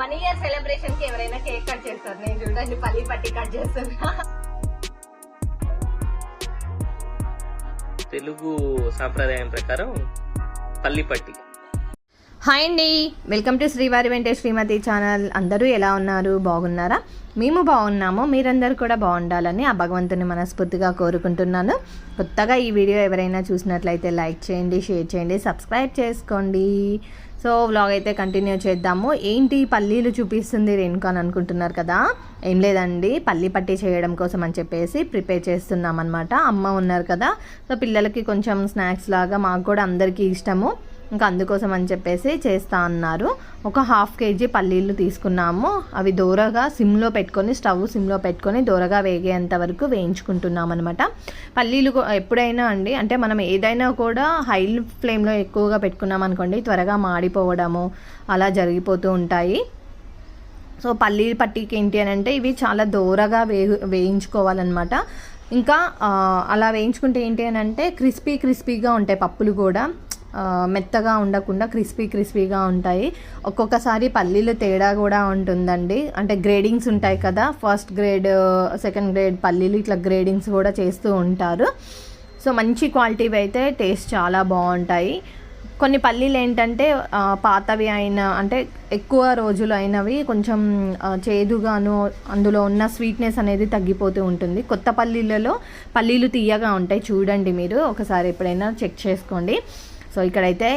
One year సెలబ్రేషన్కి ఎవరైనా cake cut చేస్తారు. నేను చూడండి పల్లి పట్టి కట్ చేస్తున్నా. తెలుగు సాంప్రదాయం ప్రకారం పల్లిపట్టి హాయ్ అండి. వెల్కమ్ టు శ్రీవారి వెంటే శ్రీమతి ఛానల్. అందరూ ఎలా ఉన్నారు? బాగున్నారా? మేము బాగున్నాము. మీరందరూ కూడా బాగుండాలని ఆ భగవంతుని మనస్ఫూర్తిగా కోరుకుంటున్నాను. కొత్తగా ఈ వీడియో ఎవరైనా చూసినట్లయితే లైక్ చేయండి షేర్ చేయండి సబ్స్క్రైబ్ చేసుకోండి. సో వ్లాగ్ అయితే కంటిన్యూ చేద్దాము. ఏంటి పల్లీలు చూపిస్తుంది రేణుక అని అనుకుంటున్నారు కదా? ఏం లేదండి పల్లి పట్టి చేయడం కోసం అని చెప్పేసి ప్రిపేర్ చేస్తున్నాం అనమాట అమ్మ ఉన్నారు కదా సో పిల్లలకి కొంచెం స్నాక్స్ లాగా మాకు కూడా అందరికీ ఇష్టము. ఇంకా అందుకోసం అని చెప్పేసి చేస్తా అన్నారు. ఒక హాఫ్ కేజీ పల్లీలు తీసుకున్నాము. అవి దూరగా సిమ్లో పెట్టుకొని స్టవ్ సిమ్లో పెట్టుకొని దూరగా వేగేంత వరకు వేయించుకుంటున్నాం అనమాట పల్లీలు ఎప్పుడైనా అండి అంటే మనం ఏదైనా కూడా హై ఫ్లేమ్లో ఎక్కువగా పెట్టుకున్నాం అనుకోండి త్వరగా మాడిపోవడము అలా జరిగిపోతూ ఉంటాయి. సో పల్లీ పట్టీకి ఏంటి అని అంటే ఇవి చాలా దూరగా వే వేయించుకోవాలన్నమాట. ఇంకా అలా వేయించుకుంటే ఏంటి అని అంటే క్రిస్పీ క్రిస్పీగా ఉంటాయి పప్పులు కూడా. మెత్తగా ఉండకుండా క్రిస్పీ క్రిస్పీగా ఉంటాయి. ఒక్కొక్కసారి పల్లీలు తేడా కూడా ఉంటుందండి. అంటే గ్రేడింగ్స్ ఉంటాయి కదా ఫస్ట్ గ్రేడ్ సెకండ్ గ్రేడ్ పల్లీలు ఇట్లా గ్రేడింగ్స్ కూడా చేస్తూ ఉంటారు. సో మంచి క్వాలిటీవి అయితే టేస్ట్ చాలా బాగుంటాయి. కొన్ని పల్లీలు ఏంటంటే పాతవి అయిన అంటే ఎక్కువ రోజులు అయినవి కొంచెం చేదుగాను అందులో ఉన్న స్వీట్నెస్ అనేది తగ్గిపోతూ ఉంటుంది. కొత్త పల్లీలలో పల్లీలు తీయగా ఉంటాయి. చూడండి మీరు ఒకసారి ఎప్పుడైనా చెక్ చేసుకోండి. సో ఇక్కడైతే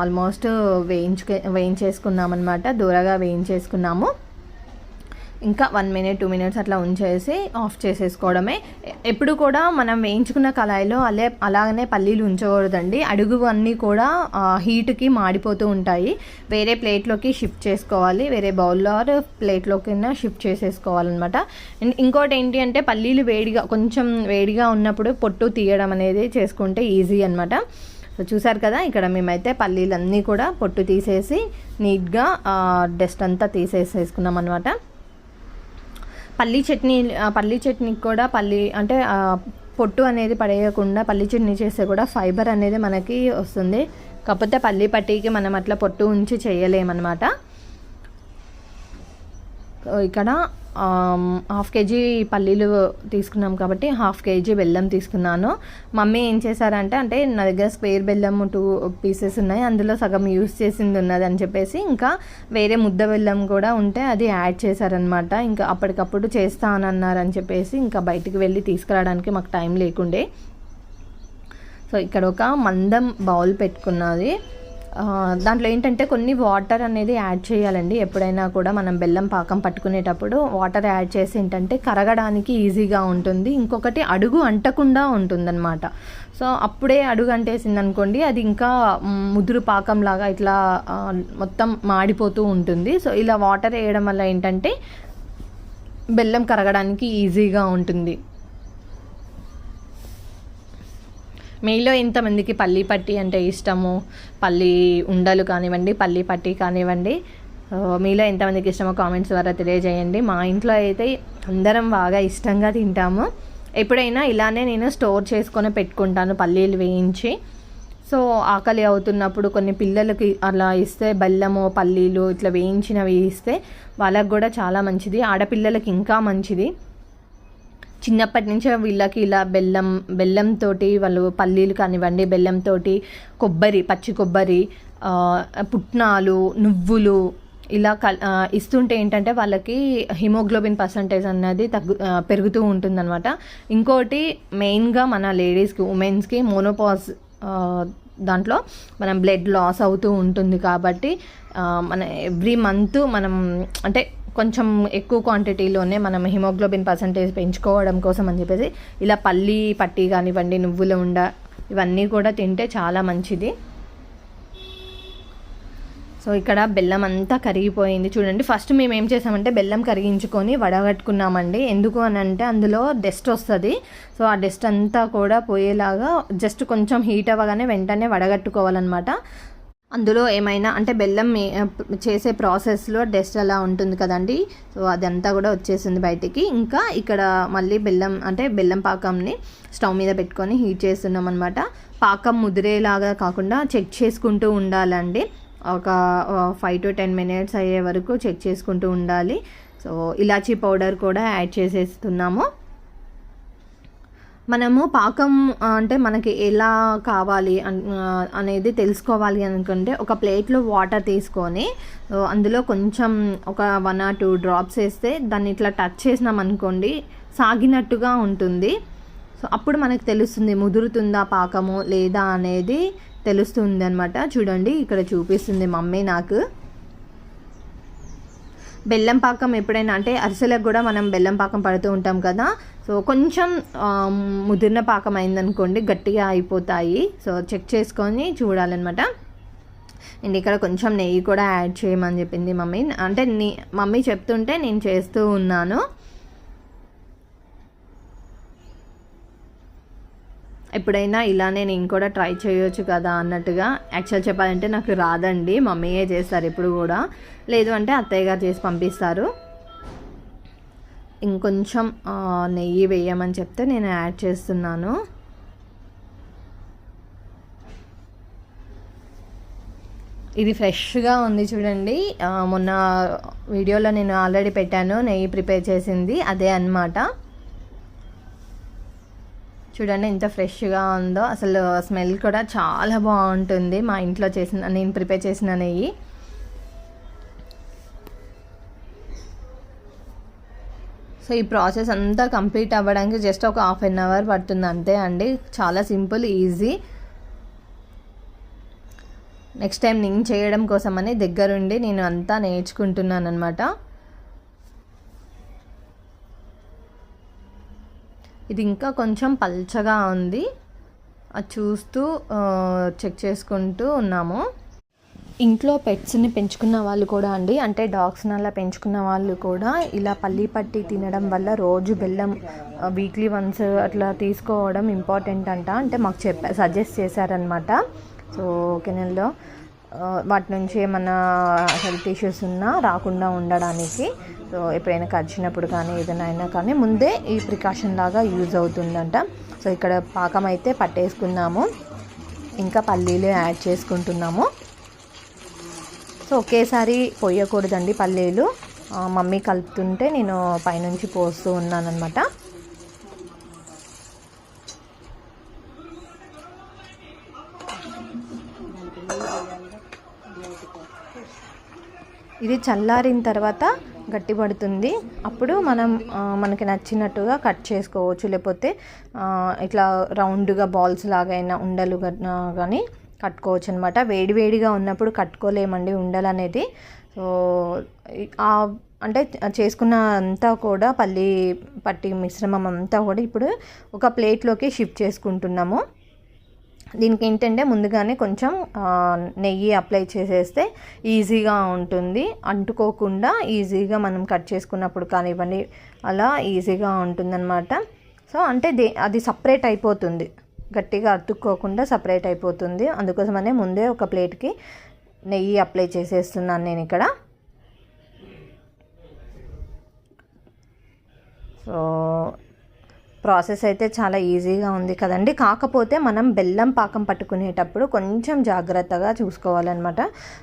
ఆల్మోస్ట్ వేయించుకే వేయించేసుకున్నామన్నమాట. దూరగా వేయించేసుకున్నాము. ఇంకా వన్ మినిట్ టూ మినిట్స్ అట్లా ఉంచేసి ఆఫ్ చేసేసుకోవడమే. ఎప్పుడు కూడా మనం వేయించుకున్న కళాయిలో అలే అలాగనే పల్లీలు ఉంచకూడదండి. అడుగు అన్నీ కూడా హీట్కి మాడిపోతూ ఉంటాయి. వేరే ప్లేట్లోకి షిఫ్ట్ చేసుకోవాలి. వేరే బౌల్లో ఆర్ ప్లేట్లోకి షిఫ్ట్ చేసేసుకోవాలన్నమాట. అండ్ ఇంకోటి ఏంటి అంటే పల్లీలు వేడిగా కొంచెం వేడిగా ఉన్నప్పుడు పొట్టు తీయడం అనేది చేసుకుంటే ఈజీ అనమాట సో చూసారు కదా ఇక్కడ మేమైతే పల్లీలన్నీ కూడా పొట్టు తీసేసి నీట్గా డస్ట్ అంతా తీసేసేసుకున్నాం అనమాట పల్లీ చట్నీ పల్లీ చట్నీకి కూడా పల్లీ అంటే పొట్టు అనేది పడేయకుండా పల్లీ చట్నీ చేస్తే కూడా ఫైబర్ అనేది మనకి వస్తుంది. కాకపోతే పల్లీ పట్టీకి మనం అట్లా పొట్టు ఉంచి చేయలేమన్నమాట. ఇక్కడ హాఫ్ కేజీ పల్లీలు తీసుకున్నాం కాబట్టి హాఫ్ కేజీ బెల్లం తీసుకున్నాను. మమ్మీ ఏం చేశారంటే అంటే నా దగ్గర స్క్వేర్ బెల్లం టూ పీసెస్ ఉన్నాయి అందులో సగం యూస్ చేసింది ఉన్నది అని చెప్పేసి ఇంకా వేరే ముద్ద బెల్లం కూడా ఉంటే అది యాడ్ చేశారనమాట ఇంకా అప్పటికప్పుడు చేస్తా అని అన్నారని చెప్పేసి ఇంకా బయటికి వెళ్ళి తీసుకురావడానికి మాకు టైం లేకుండే. సో ఇక్కడ ఒక మందం బౌల్ పెట్టుకున్నది. దాంట్లో ఏంటంటే కొన్ని వాటర్ అనేది యాడ్ చేయాలండి. ఎప్పుడైనా కూడా మనం బెల్లం పాకం పట్టుకునేటప్పుడు వాటర్ యాడ్ చేసి ఏంటంటే కరగడానికి ఈజీగా ఉంటుంది. ఇంకొకటి అడుగు అంటకుండా ఉంటుందన్నమాట. సో అప్పుడే అడుగు అంటేసింది అనుకోండి అది ఇంకా ముదురు పాకం లాగా ఇట్లా మొత్తం మాడిపోతూ ఉంటుంది. సో ఇలా వాటర్ వేయడం వల్ల ఏంటంటే బెల్లం కరగడానికి ఈజీగా ఉంటుంది. మీలో ఎంతమందికి పల్లి పట్టి అంటే ఇష్టము పల్లి ఉండలు కానివ్వండి పల్లి పట్టి కానివ్వండి మీలో ఎంతమందికి ఇష్టమో కామెంట్స్ ద్వారా తెలియజేయండి. మా ఇంట్లో అయితే అందరం బాగా ఇష్టంగా తింటాము. ఎప్పుడైనా ఇలానే నేను స్టోర్ చేసుకొని పెట్టుకుంటాను పల్లీలు వేయించి. సో ఆకలి అవుతున్నప్పుడు కొన్ని పిల్లలకి అలా ఇస్తే బెల్లము పల్లీలు ఇట్లా వేయించినవి ఇస్తే వాళ్ళకి కూడా చాలా మంచిది. ఆడపిల్లలకి ఇంకా మంచిది. చిన్నప్పటి నుంచే వీళ్ళకి ఇలా బెల్లం బెల్లంతో వాళ్ళు పల్లీలు కానివ్వండి బెల్లంతో కొబ్బరి పచ్చి కొబ్బరి పుట్నాలు నువ్వులు ఇలా కల్ ఇస్తుంటే ఏంటంటే వాళ్ళకి హిమోగ్లోబిన్ పర్సంటేజ్ అనేది తగ్గు పెరుగుతూ ఉంటుందన్నమాట. ఇంకోటి మెయిన్గా మన లేడీస్కి ఉమెన్స్కి మోనోపాజ్ దాంట్లో మనం బ్లడ్ లాస్ అవుతూ ఉంటుంది కాబట్టి మన ఎవ్రీ మంత్ మనం అంటే కొంచెం ఎక్కువ క్వాంటిటీలోనే మనం హిమోగ్లోబిన్ పర్సంటేజ్ పెంచుకోవడం కోసం అని చెప్పేసి ఇలా పల్లి పట్టి కానివ్వండి నువ్వుల ఉండ ఇవన్నీ కూడా తింటే చాలా మంచిది. సో ఇక్కడ బెల్లం అంతా కరిగిపోయింది. చూడండి ఫస్ట్ మేము ఏం చేసామంటే బెల్లం కరిగించుకొని వడగట్టుకున్నామండి. ఎందుకు అని అంటే అందులో డస్ట్ వస్తుంది. సో ఆ డస్ట్ అంతా కూడా పోయేలాగా జస్ట్ కొంచెం హీట్ అవ్వగానే వెంటనే వడగట్టుకోవాలన్నమాట. అందులో ఏమైనా అంటే బెల్లం చేసే ప్రాసెస్లో డస్ట్ అలా ఉంటుంది కదండి. సో అదంతా కూడా వచ్చేసింది బయటికి. ఇంకా ఇక్కడ మళ్ళీ బెల్లం అంటే బెల్లం పాకంని స్టవ్ మీద పెట్టుకొని హీట్ చేస్తున్నాం అనమాట పాకం ముదిరేలాగా కాకుండా చెక్ చేసుకుంటూ ఉండాలండి. ఒక ఫైవ్ టు టెన్ మినిట్స్ అయ్యే వరకు చెక్ చేసుకుంటూ ఉండాలి. సో ఇలాచీ పౌడర్ కూడా యాడ్ చేసేస్తున్నాము. మనము పాకం అంటే మనకి ఎలా కావాలి అన్- అనేది తెలుసుకోవాలి అనుకుంటే ఒక ప్లేట్లో వాటర్ తీసుకొని అందులో కొంచెం ఒక వన్ ఆర్ టూ డ్రాప్స్ వేస్తే దాన్ని ఇట్లా టచ్ చేసినాం అనుకోండి సాగినట్టుగా ఉంటుంది. సో అప్పుడు మనకు తెలుస్తుంది ముదురుతుందా పాకము లేదా అనేది తెలుస్తుంది అనమాట చూడండి ఇక్కడ చూపిస్తుంది మమ్మీ నాకు. బెల్లం పాకం ఎప్పుడైనా అంటే అరిసెలకు కూడా మనం బెల్లం పాకం పడుతూ ఉంటాం కదా. సో కొంచెం ముదిరిన పాకం అయిందనుకోండి గట్టిగా అయిపోతాయి. సో చెక్ చేసుకొని చూడాలన్నమాట. అండ్ ఇక్కడ కొంచెం నెయ్యి కూడా యాడ్ చేయమని చెప్పింది మమ్మీ. అంటే నీ మమ్మీ చెప్తుంటే నేను చేస్తూ ఉన్నాను. ఎప్పుడైనా ఇలానే నేను కూడా ట్రై చేయొచ్చు కదా అన్నట్టుగా. యాక్చువల్ చెప్పాలంటే నాకు రాదండి. మమ్మీయే చేస్తారు ఇప్పుడు కూడా. లేదు అంటే అత్తయ్య గారు చేసి పంపిస్తారు. ఇంకొంచెం నెయ్యి వేయమని చెప్తే నేను యాడ్ చేస్తున్నాను. ఇది ఫ్రెష్గా ఉంది చూడండి. మొన్న వీడియోలో నేను ఆల్రెడీ పెట్టాను. నెయ్యి ప్రిపేర్ చేసింది. అదే అన్నమాట. చూడండి ఎంత ఫ్రెష్గా ఉందో. అసలు స్మెల్ కూడా చాలా బాగుంటుంది మా ఇంట్లో చేసిన నేను ప్రిపేర్ చేసిన నెయ్యి. సో ఈ ప్రాసెస్ అంతా కంప్లీట్ అవ్వడానికి జస్ట్ ఒక హాఫ్ అన్ అవర్ పడుతుంది అంతే అండి. చాలా సింపుల్ ఈజీ. నెక్స్ట్ టైం నేను చేయడం కోసమని దగ్గరుండి నేను అంతా నేర్చుకుంటున్నాను అనమాట ఇది ఇంకా కొంచెం పల్చగా ఉంది. అది చూస్తూ చెక్ చేసుకుంటూ ఉన్నాము. ఇంట్లో పెట్స్ని పెంచుకున్న వాళ్ళు కూడా అండి అంటే డాగ్స్ని అలా పెంచుకున్న వాళ్ళు కూడా ఇలా పల్లి పట్టి తినడం వల్ల రోజు బెల్లం వీక్లీ వన్స్ అట్లా తీసుకోవడం ఇంపార్టెంట్ అంట. అంటే మాకు చెప్ప సజెస్ట్ చేశారనమాట సో కెనెల్లో వాటి నుంచి ఏమన్నా హెల్త్ ఇష్యూస్ ఉన్నా రాకుండా ఉండడానికి. సో ఎప్పుడైనా కరిచినప్పుడు కానీ ఏదైనా అయినా కానీ ముందే ఈ ప్రికాషన్ లాగా యూజ్ అవుతుందంట. సో ఇక్కడ పాకం అయితే పట్టేసుకున్నాము ఇంకా పల్లీలు యాడ్ చేసుకుంటున్నాము. సో ఒకేసారి పోయకూడదండి పల్లీలు. మమ్మీ కలుపుతుంటే నేను పైనుంచి పోస్తూ ఉన్నానన్నమాట. ఇది చల్లారిన తర్వాత గట్టిపడుతుంది. అప్పుడు మనం మనకి నచ్చినట్టుగా కట్ చేసుకోవచ్చు. లేకపోతే ఇట్లా రౌండ్గా బాల్స్ లాగా అయినా ఉండలు కానీ కట్టుకోవచ్చు అనమాట వేడివేడిగా ఉన్నప్పుడు కట్టుకోలేమండి ఉండలు అనేది సో అంటే చేసుకున్న అంతా కూడా పల్లి పట్టి మిశ్రమం అంతా కూడా ఇప్పుడు ఒక ప్లేట్లోకి షిఫ్ట్ చేసుకుంటున్నాము. దీనికి ఏంటంటే ముందుగానే కొంచెం నెయ్యి అప్లై చేసేస్తే ఈజీగా ఉంటుంది. అంటుకోకుండా ఈజీగా మనం కట్ చేసుకున్నప్పుడు కానివ్వండి అలా ఈజీగా ఉంటుందన్నమాట. సో అంటే దే అది సపరేట్ అయిపోతుంది. గట్టిగా అతుక్కోకుండా సపరేట్ అయిపోతుంది. అందుకోసమనే ముందే ఒక ప్లేట్కి నెయ్యి అప్లై చేసేస్తున్నాను నేను ఇక్కడ. సో ప్రాసెస్ అయితే చాలా ఈజీగా ఉంది కదండి. కాకపోతే మనం బెల్లం పాకం పట్టుకునేటప్పుడు కొంచెం జాగ్రత్తగా చూసుకోవాలన్నమాట.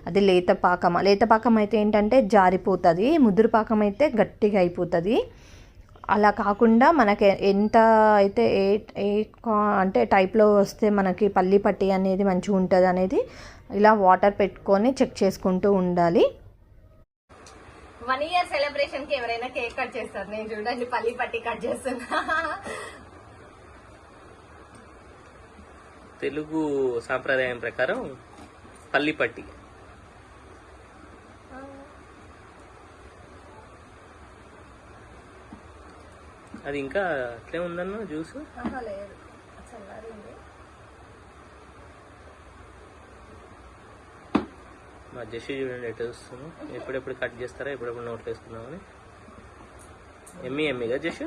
అది లేత పాకం. లేత పాకం అయితే ఏంటంటే జారిపోతుంది ముదురు పాకం అయితే గట్టిగా అయిపోతుంది. అలా కాకుండా మనకి ఎంత అయితే ఏ ఏ అంటే టైప్లో వస్తే మనకి పల్లి పట్టి అనేది మంచిగా ఉంటుంది అనేది ఇలా వాటర్ పెట్టుకొని చెక్ చేసుకుంటూ ఉండాలి. వన్ ఇయర్ సెలబ్రేషన్కి ఎవరైనా కేక్ కట్ చేస్తారు. నేను చూడండి పల్లి పట్టి కట్ చేస్తున్నా. తెలుగు సాంప్రదాయం ప్రకారం పల్లి పట్టి. అది ఇంకా అట్లే ఉందన్న జ్యూస్? లేదు. మా చూడండి ఎట్లా చూస్తున్నాం. ఎప్పుడెప్పుడు కట్ చేస్తారా ఎప్పుడెప్పుడు నోట్లో వేసుకుందామని. ఎమ్మి ఎమ్మిగా జస్ట్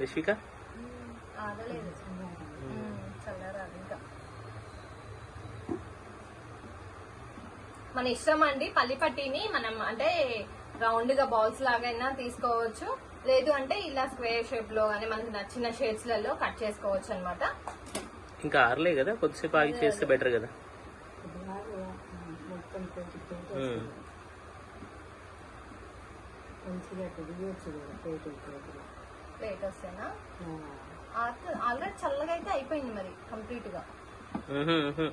రిషిక? మన ఇష్టం అండి పల్లి పట్టీని మనం అంటే రౌండ్గా బాల్స్ లాగైనా తీసుకోవచ్చు. లేదు అంటే ఇలా స్క్వేర్ షేప్లో కానీ మనకి నచ్చిన షేప్స్లలో కట్ చేసుకోవచ్చు అనమాట ఇంకా ఆరలే కదా కొద్దిసేపు ఆగి చేస్తే బెటర్ కదా. మంచిగా అట్లా దిగొచ్చు కూడా ప్లేట్ ప్లేట్లో ప్లేట్ వస్తేనా ఆల్రెడీ చల్లగా అయితే అయిపోయింది మరి కంప్లీట్గా ఉహు, ఉహు.